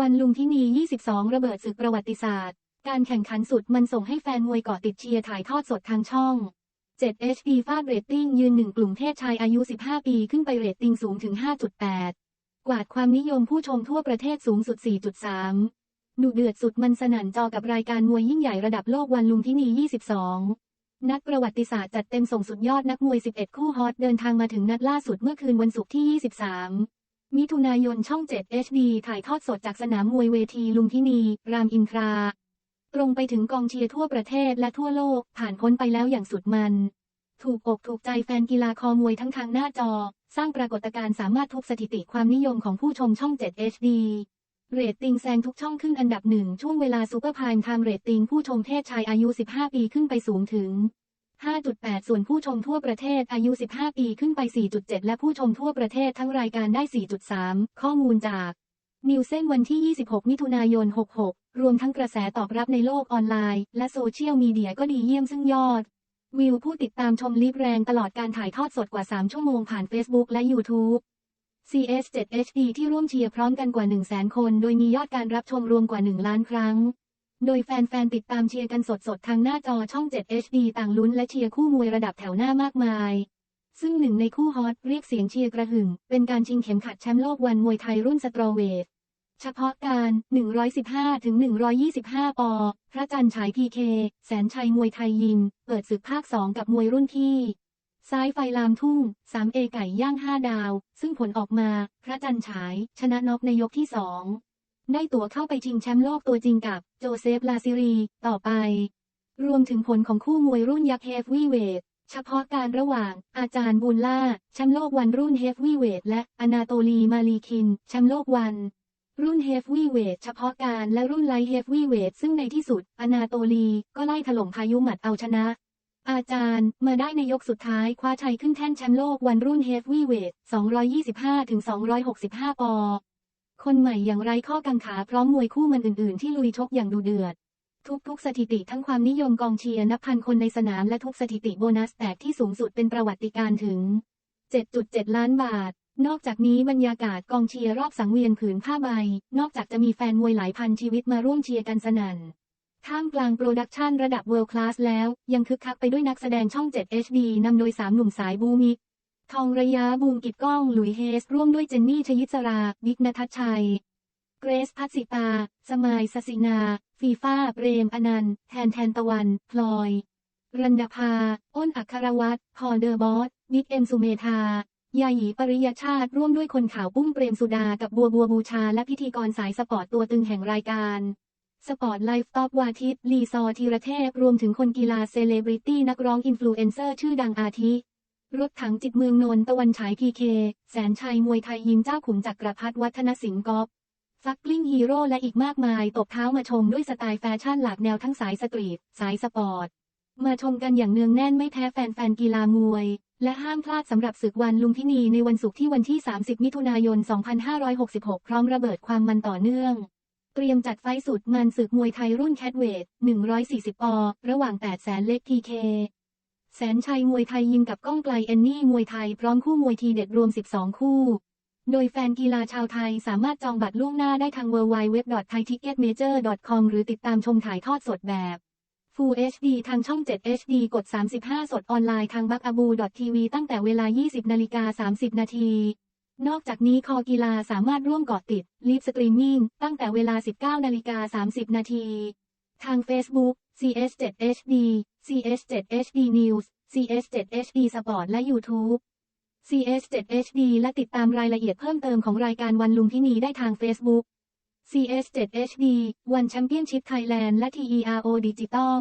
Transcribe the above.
วันลุมพินี 22 ระเบิดศึกประวัติศาสตร์ การแข่งขันสุดมันส่งให้แฟนมวยเกาะติดเชียร์ถ่ายทอดสดทางช่อง 7 HD ฟาดเรตติ้งยืนหนึ่งกลุ่มเพศชายอายุ 15 ปีขึ้นไปเรตติ้งสูงถึง 5.8 กวาดความนิยมผู้ชมทั่วประเทศสูงสุด 4.3 ดุเดือดสุดมันสนั่นจอกับรายการมวยยิ่งใหญ่ระดับโลกวันลุมพินี 22 นักประวัติศาสตร์จัดเต็มส่งสุดยอดนักมวย 11 คู่ฮอตเดินทางมาถึงนัดล่าสุดเมื่อคืนวันศุกร์ที่ 23 มิถุนายนช่อง 7 HD ถ่ายทอดสดจากสนามมวยเวทีลุมพินี รามอินทรา ตรงไปถึงกองเชียร์ทั่วประเทศและทั่วโลกผ่านพ้นไปแล้วอย่างสุดมัน ถูกอกถูกใจแฟนกีฬาคอมวยทั้งทางหน้าจอ สร้างปรากฏการณ์สามารถทุบสถิติความนิยมของผู้ชมช่อง 7 HD เรตติ้งแซงทุกช่องขึ้นอันดับหนึ่งช่วงเวลาซูเปอร์พม์ไทม์เรตติ้งผู้ชมเพศชายอายุ 15 ปีขึ้นไปสูงถึง 5.8 ส่วนผู้ชมทั่วประเทศอายุ 15 ปีขึ้นไป 4.7 และผู้ชมทั่วประเทศทั้งรายการได้ 4.3 ข้อมูลจากนิวเซนวันที่ 26 มิถุนายน 66 รวมทั้งกระแสตอบรับในโลกออนไลน์ และโซเชียลมีเดียก็ดีเยี่ยมซึ่งยอด วิวผู้ติดตามชมลิฟแรงตลอดการถ่ายทอดสดกว่า 3 ชั่วโมงผ่าน Facebook และ YouTube CS7 HD ที่ร่วมเชียร์พร้อมกันกว่า 100,000 คน โดยมียอดการรับชมรวมกว่า 1 ล้านครั้ง โดยแฟนๆติดตามเชียร์กันสดๆ ทางหน้าจอช่อง 7 HD ต่างลุ้นและเชียร์คู่มวยระดับแถวหน้ามากมาย ซึ่งหนึ่งในคู่ฮอตเรียกเสียงเชียร์กระหึ่ม เป็นการชิงเข็มขัดแชมป์โลกวันมวยไทยรุ่นสตรอเวท เฉพาะการ 115 ถึง 125 ปอ พระจันทร์ฉายพีเค แสนชัยมวยไทยยิม เปิดศึกภาค 2 กับมวยรุ่นพี่ซ้ายไฟลามทุ่ง 3 เอไก่ย่าง 5 ดาว ซึ่งผลออกมา พระจันทร์ฉาย ชนะน็อกในยกที่ 2 ได้ตั๋วเข้าไปชิงแชมป์โลกตัวจริงกับโจเซฟลาซิรี ต่อไป รวมถึงผลของคู่มวยรุ่นยักษ์เฮฟวีเวทเฉพาะการระหว่าง อาจารย์บุญล่าแชมป์โลกวันรุ่นเฮฟวีเวทและอนาโตลีมาลีคินแชมป์โลกวัน รุ่นเฮฟวีเวทเฉพาะการและรุ่นไลท์เฮฟวีเวทซึ่งในที่สุด อนาโตลีก็ไล่ถล่มพายุหมัดเอาชนะ อาจารย์มาได้ในยกสุดท้ายคว้าชัยขึ้นแท่นแชมป์โลกวันรุ่นเฮฟวีเวท225-265 ปอ คนใหม่อย่างไร้ข้อกังขาพร้อมมวยคู่มันอื่น ๆ ที่ลุยชกอย่างดูเดือด ทุกๆสถิติทั้งความนิยมกองเชียร์นับพันคนในสนามและทุกสถิติโบนัสแตกที่สูงสุดเป็นประวัติการถึง 7.7 ล้านบาท นอกจากนี้บรรยากาศกองเชียร์รอบสังเวียนผืนผ้าใบ นอกจากจะมีแฟนมวยหลายพันชีวิตมาร่วมเชียร์กันสนั่นท่ามกลางโปรดักชันระดับเวิลด์คลาสแล้ว ยังคึกคักไปด้วยนักแสดงช่อง 7 HD นำโดย 3 หนุ่มสายบูมิก ทองระยะบูมกิจก้อง หลุยเฮส ร่วมด้วยเจนนี่ชยิสราวิกนทัชชัย เกรซพัสิตา สมายสสินา ฟีฟ้าเปรม อนันต์ แทนแทนตะวัน พลอย รันดาภา อ้นอัครวัตรพอเดอร์บอสวิกเอ็มสุเมธายาหยีปริยชาติร่วมด้วยคนข่าวปุ้มเปรมสุดากับบัวบัวบูชา และพิธีกรสายสปอร์ตตัวตึงแห่งรายการ สปอร์ตไลฟ์ต็อปวาทิตลีซอธีรเทพ รวมถึงคนกีฬาเซเลบริตี้นักร้องอินฟลูเอนเซอร์ชื่อดังอาทิ รถถังจิตเมืองนนท์ตะวันฉายพีเค แสนชัยมวยไทยยิมเจ้าขุนจักรพัฒวัฒนสิงห์กอฟฟักกลิ้งฮีโร่และอีกมากมาย ตบเท้ามาชมด้วยสไตล์แฟชั่นหลากแนวทั้งสายสตรีท สายสปอร์ต มาชมกันอย่างเนืองแน่นไม่แพ้แฟนๆกีฬามวย และห้ามพลาดสำหรับศึกวันลุมพินีในวันศุกร์ที่วันที่ 30 มิถุนายน 2566 พร้อมระเบิดความมันต่อเนื่อง เตรียมจัดไฟสุดมันศึกมวยไทยรุ่นแคทเวท140 ปอ ระหว่าง 8 แสนเล็กทีเค แสนชัยมวยไทยยิงกับก้องไกลเอนนี่มวยไทยพร้อมคู่มวยทีเด็ดรวม 12 คู่ โดยแฟนกีฬาชาวไทยสามารถจองบัตรล่วงหน้าได้ทาง www.thaiticketmajor.com หรือติดตามชมถ่ายทอดสดแบบ Full HD ทางช่อง 7 HD กด 35 สดออนไลน์ทางบักอบู .tv ตั้งแต่เวลา 20นาฬิกา30 นาที นอกจากนี้คอกีฬาสามารถร่วมเกาะติด ลิฟสตรีมมิ่งตั้งแต่เวลา 19นาฬิกา30 นาที ทาง Facebook CS7HD CS7HD News CS7HD Sport และ YouTube CS7HD และติดตามรายละเอียดเพิ่มเติมของรายการวันลุงที่นีได้ทาง Facebook CS7HD วันแชมเปี้ยนชิพไทยแลนด์และ TERO Digital